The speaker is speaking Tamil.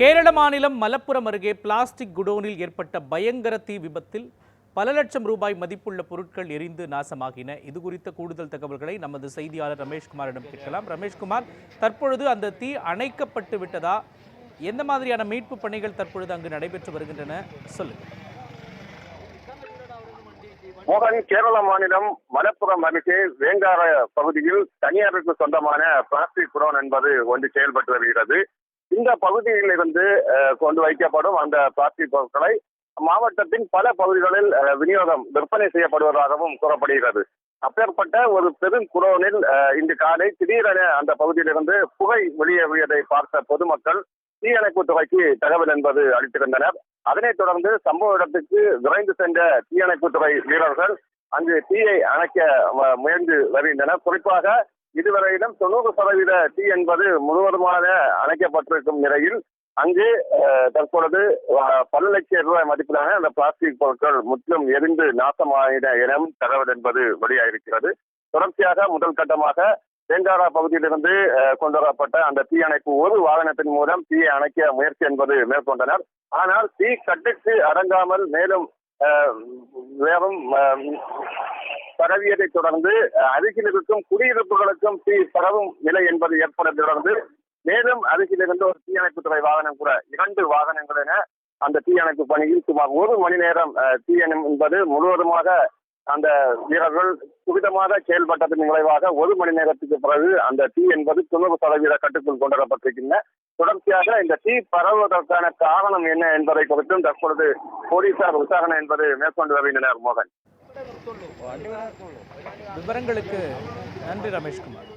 கேரள மாநிலம் மலப்புரம் அருகே பிளாஸ்டிக் குடோனில் ஏற்பட்ட பயங்கர தீ விபத்தில் பல லட்சம் ரூபாய் மதிப்புள்ள பொருட்கள் எரிந்து நாசமாகின. இது குறித்த கூடுதல் தகவல்களை நமது செய்தியாளர் ரமேஷ்குமாரிடம் கேட்கலாம். ரமேஷ்குமார் தற்பொழுது அந்த தீ அணைக்கப்பட்டு விட்டதா? எந்த மாதிரியான மீட்பு பணிகள் தற்பொழுது அங்கு நடைபெற்று வருகின்றன? சொல்லுங்கள் மோகன் கேரள மாநிலம் மலப்புரம் அருகே வேங்கார பகுதியில் தனியாருக்கு சொந்தமான பிளாஸ்டிக் குடோன் என்பது ஒன்று செயல்பட்டு வருகிறது. இந்த பகுதிகளில் இருந்து கொண்டு வைக்கப்படும் அந்த பிளாஸ்டிக் பொருட்களை மாவட்டத்தின் பல பகுதிகளில் விநியோகம் விற்பனை செய்யப்படுவதாகவும் கூறப்படுகிறது. அப்பேற்பட்ட ஒரு பெரும் குரோனில் இன்று காலை திடீரென அந்த பகுதியிலிருந்து புகை வெளியேறியதை பார்த்த பொதுமக்கள் தீயணைப்பு துறைக்கு தகவல் என்பது அளித்திருந்தனர். அதனைத் தொடர்ந்து சம்பவ இடத்துக்கு விரைந்து சென்ற தீயணைப்பு துறை வீரர்கள் அங்கு தீயை அணைக்க முயன்று வருகின்றனர். குறிப்பாக இதுவரையிலும் தொண்ணூறு சதவீத தீ என்பது முழுவதுமாக அணைக்கப்பட்டிருக்கும் நிலையில் அங்கு அஹ், தற்பொழுது பல லட்சம் ரூபாய் மதிப்பிலான அந்த பிளாஸ்டிக் பொருட்கள் முற்றிலும் எரிந்து நாசமாயின எனவும் தகவல் என்பது வெளியாகிருக்கிறது தொடர்ச்சியாக முதல் கட்டமாக தேங்காரா பகுதியிலிருந்து கொண்டு வரப்பட்ட அந்த தீயணைப்பு ஒரு வாகனத்தின் மூலம் தீயை அணைக்க முயற்சி என்பது மேற்கொண்டனர். ஆனால் தீ கட்டுக்கு அடங்காமல் மேலும் அஹ், வேகம் பரவியதை தொடர்ந்து அருகிலிருக்கும் அருகில் இருக்கும் குடியிருப்புகளுக்கும் தீ பரவும் நிலை என்பது ஏற்பட்டதை தொடர்ந்து மேலும் அருகில் இருந்து ஒரு தீயணைப்பு துறை வாகனம் கூட இரண்டு வாகனங்கள் என அந்த தீயணைப்பு பணியில் சுமார் ஒரு மணி நேரம் அஹ், என்பது முழுவதுமாக அந்த வீரர்கள் துரிதமாக செயல்பட்டதன் விளைவாக ஒரு மணி நேரத்துக்கு பிறகு அந்த தீ என்பது தொண்ணூறு சதவீத கட்டுக்குள் கொண்டு வரப்பட்டிருக்கின்றன தொடர்ச்சியாக இந்த தீ பரவுவதற்கான காரணம் என்ன என்பதை குறித்தும் தற்பொழுது போலீசார் விசாரணை என்பது மேற்கொண்டு வருகின்றனர் மோகன். விவரங்களுக்கு நன்றி ரமேஷ்குமார்.